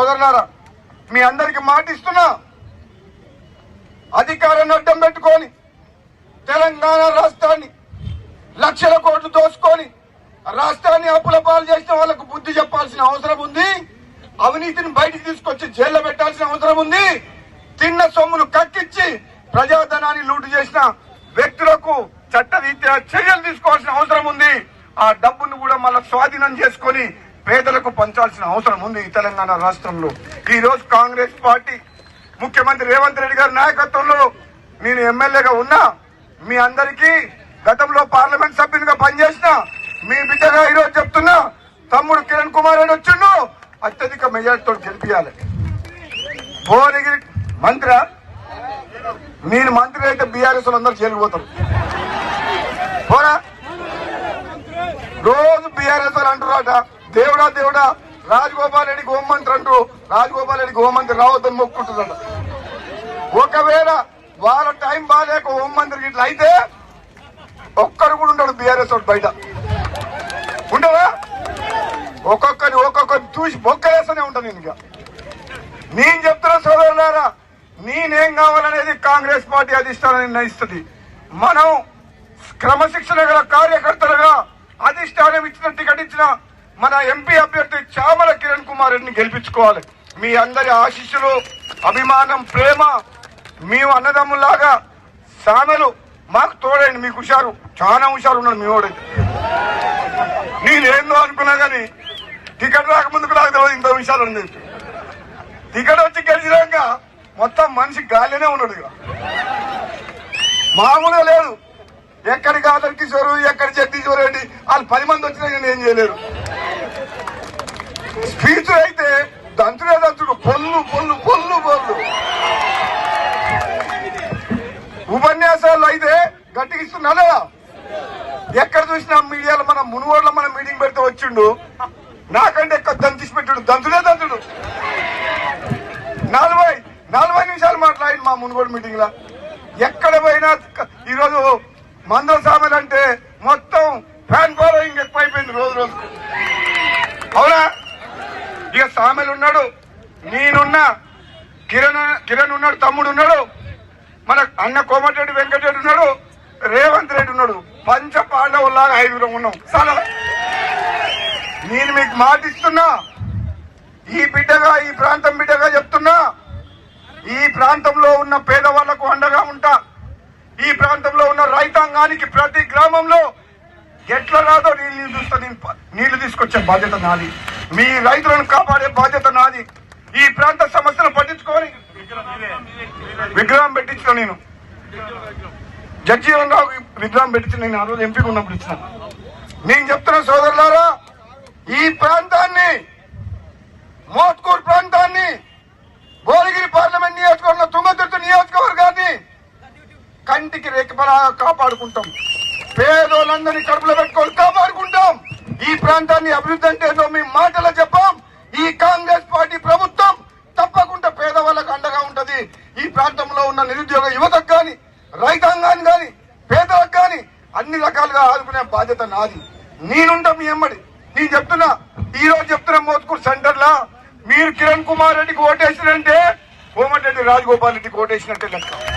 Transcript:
సోదరులారా మీ అందరికి మాటిస్తున్నా అధికారాన్ని అడ్డం పెట్టుకొని తెలంగాణ రాష్ట్రాన్ని లక్షల కోట్లు దోసుకొని రాష్ట్రాన్ని అప్పుల పాలు చేసిన వాళ్ళకు బుద్ధి చెప్పాల్సిన అవసరం ఉంది. అవినీతిని బయటికి తీసుకొచ్చి జైల్లో పెట్టాల్సిన అవసరం ఉంది. తిన్న సొమ్మును కక్కిచ్చి ప్రజాధనాన్ని లూటు చేసిన వ్యక్తులకు చట్టరీత్యా చర్యలు తీసుకోవాల్సిన అవసరం ఉంది. ఆ డబ్బును కూడా మళ్ళీ స్వాధీనం చేసుకొని పేదలకు పంచాల్సిన అవసరం ఉంది ఈ తెలంగాణ రాష్ట్రంలో. ఈ రోజు కాంగ్రెస్ పార్టీ ముఖ్యమంత్రి రేవంత్ రెడ్డి గారి నాయకత్వంలో నేను ఎమ్మెల్యేగా ఉన్నా మీ అందరికీ గతంలో పార్లమెంట్ సభ్యునిగా పనిచేసిన మీ బిడ్డగా ఈరోజు చెప్తున్నా తమ్ముడు కిరణ్ కుమార్ రెడ్డి వచ్చిండు అత్యధిక మెజార్టీతో గెలిపించాలి భువనగిరి మంత్రి నేను మంత్రి అయితే బీఆర్ఎస్ అందరూ జైలుకు పోతారు. పోరా? రోజు బీఆర్ఎస్ వాళ్ళు అంటారట దేవుడా దేవుడా రాజగోపాల్ రెడ్డి గోమంత్రి అంటూ రాజగోపాల్ రెడ్డి గోమంత్రి రావద్దని మొక్కుంటుందంట. ఒకవేళ వాళ్ళ టైం బాగాలేక హోంమంత్రికి ఇట్లా అయితే ఒక్కరు కూడా ఉండడు బీఆర్ఎస్ వాడు బయట. ఉండవా? ఒక్కొక్కరిని ఒక్కొక్కరిని చూసి బొక్కలేస్తూనే ఉంటాను నేను ఇంకా. నేను చెప్తున్న సోదరులారా నేనేం కావాలనేది కాంగ్రెస్ పార్టీ అధిష్టానం నిర్ణయిస్తుంది. మనం క్రమశిక్షణ గల కార్యకర్తలుగా అధిష్టానం ఇచ్చిన టికెట్ ఇచ్చిన మన ఎంపీ అభ్యర్థి చామల కిరణ్ కుమార్ రెడ్డిని గెలిపించుకోవాలి. మీ అందరి ఆశీస్సులు అభిమానం ప్రేమ మేము అన్నదమ్ములాగా సామెలు మాకు తోడండి మీకు హుషారు. చాలా హుషారు ఉన్నాడు మీ వాడైతే నేనేందో అనుకున్నా కానీ టికెట్ రాకముందుకు నాకు తెలియదు ఇంత హుషారు ఉంది. టికెట్ వచ్చి గెలిచినాక మొత్తం మనిషి గాలినే ఉన్నాడు ఇక. మామూలుగా లేదు. ఎక్కడికి ఆదర్ కిషోర్ ఎక్కడి జగదీశ్వర్ రెడ్డి వాళ్ళు పది మంది వచ్చినా నేను ఏం చేయలేరు స్పీచ్ అయితే దంతుడే దంతుడు పొల్లు పొల్లు పొల్లు పొల్లు. ఉపన్యాసాలు అయితే గట్టిగిస్తున్నా లేదా? ఎక్కడ చూసినా మీడియాలో మన మునుగోడులో మనం మీటింగ్ పెడితే వచ్చిండు. నాకంటే ఎక్కువ దంతిసి పెట్టాడు. దంతుడే దంతుడు నలభై నలభై నిమిషాలు మాట్లాడి మా మునుగోడు మీటింగ్ లా. ఎక్కడ పోయినా ఈరోజు మందల సామెలు అంటే మొత్తం ఫ్యాన్ ఫాలోయింగ్ ఎక్కువైపోయింది రోజు రోజు. అవునా? ఇక సామెలు ఉన్నాడు నేనున్నా కిరణ్ కిరణ్ ఉన్నాడు తమ్ముడు ఉన్నాడు మన అన్న కోమటిరెడ్డి వెంకటరెడ్డి ఉన్నాడు రేవంత్ రెడ్డి ఉన్నాడు. పంచ పాండవులాగా ఐదుగురం ఉన్నాం. చాలా. నేను మీకు మాటిస్తున్నా ఈ బిడ్డగా ఈ ప్రాంతం బిడ్డగా చెప్తున్నా ఈ ప్రాంతంలో ఉన్న పేదవాళ్ళకు అండగా ఉంటా. ఈ ప్రాంతంలో ఉన్న రైతాంగానికి ప్రతి గ్రామంలో ఎట్లా రాదో నీళ్ళు చూస్తా నేను నీళ్ళు తీసుకొచ్చే బాధ్యత నాది. మీ రైతులను కాపాడే బాధ్యత నాది. ఈ ప్రాంత సమస్యను పట్టించుకొని విగ్రహం పెట్టించిన నేను. జగ్జీవన్ రావు విగ్రహం పెట్టించిన నేను ఆ రోజు ఎంపీగా ఉన్నప్పుడు ఇచ్చిన. నేను చెప్తున్న సోదరులారా ఈ ప్రాంత మోత్కూర్ ప్రాంతాన్ని భువనగిరి పార్లమెంట్ నియోజకవర్గంలో తుంగతుర్తి నియోజకవర్గాన్ని కంటికి కాపాడుకుంటాం. పేదోళ్ళందరినీ కడుపులో పెట్టుకొని కాపాడుకుంటాం. ఈ ప్రాంతాన్ని అభివృద్ధి అంటే ఏదో మీ మాటలో చెప్పాం. ఈ కాంగ్రెస్ పార్టీ ప్రభుత్వం తప్పకుండా పేదవాళ్ళకు అండగా ఉంటది. ఈ ప్రాంతంలో ఉన్న నిరుద్యోగ యువతకు కానీ రైతాంగాన్ని కానీ పేదలకు కానీ అన్ని రకాలుగా ఆదుకునే బాధ్యత నాది. నేనుంటా మీ అమ్మడి. నేను చెప్తున్నా ఈ రోజు చెప్తున్నా మోత్కూర్ సెంటర్ లా మీరు కిరణ్ కుమార్ రెడ్డికి ఓటేసినంటే కోమటిరెడ్డి రాజగోపాల్ రెడ్డికి ఓటేసినట్టే లెక్క.